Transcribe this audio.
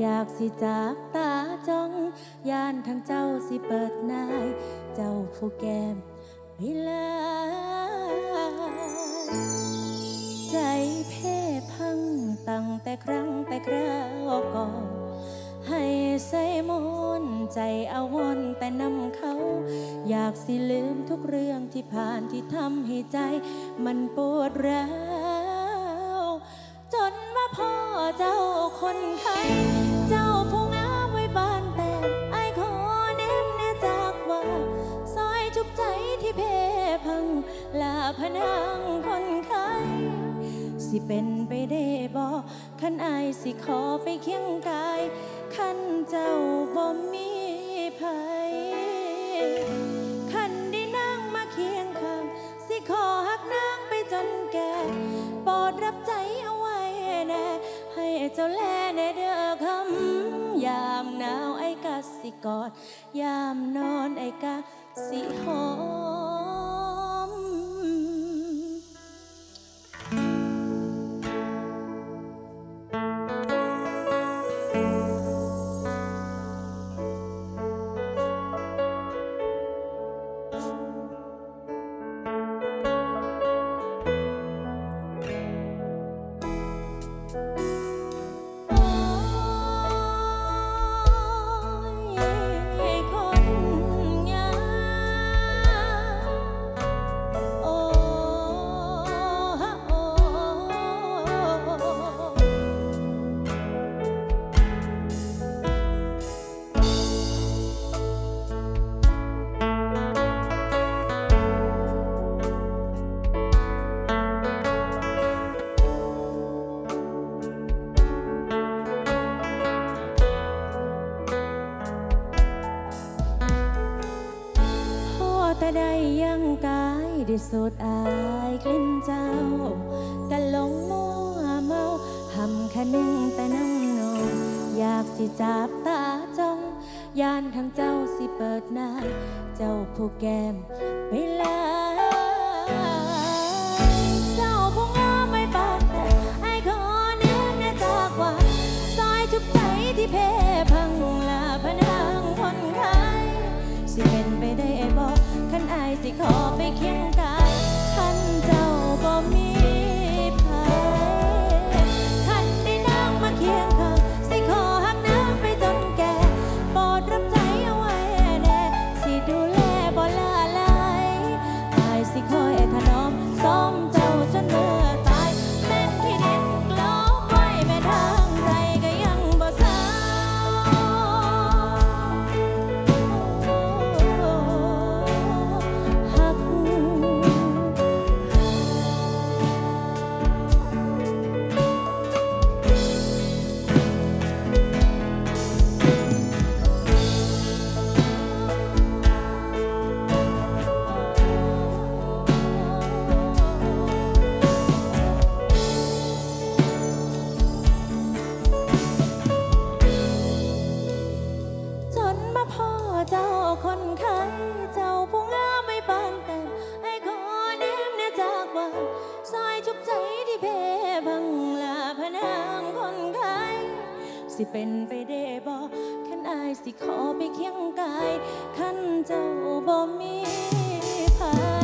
อยากสิจากตาจ้องย่านทางเจ้าสิเปิดนาย เจ้าผู้แก้มไม่ลาใจเพ่พังตั้งแต่ครั้งแต่คราวก่อนให้ใส่มนใจเอาวนแต่นำเขา อยากสิลืมทุกเรื่องที่ผ่านที่ทำให้ใจ มันปวดร้าว จนมาพ่อเจ้าคนไทย ลาพนังคนไข้สิเป็นไปได้บ่ขันอายสิขอไปเคียงกายขันเจ้าบ่มีภัยขันได้นั่งมาเคียงข้างสิขอหักนางไปจนแก่ปรดรับใจเอาไว้แน่ให้เจ้าแลในเด้อคำยามหนาวไอ้กะสิกอด ยามนอนไอ้กะสิหอม แต่ได้ยังกายได้สูดอายกลิ่นเจ้ากันหลงมัวเมาหำคะนึงแต่น้ำนองอยากสิจับตาจ้องยานทางเจ้าสิเปิดหน้า เจ้าผู้แก้มไปลาเจ้าผู้งามไม่ปากแต่ไอ้ขอเน้นแน่จากว่าซอยทุกใจที่เพพังลาพนังคนไข้สิเป็น ขันอายสิขอไปเคี สิเป็นไปได้บ่ขันอายสิขอไปเคียงกายขันเจ้าบ่มีภั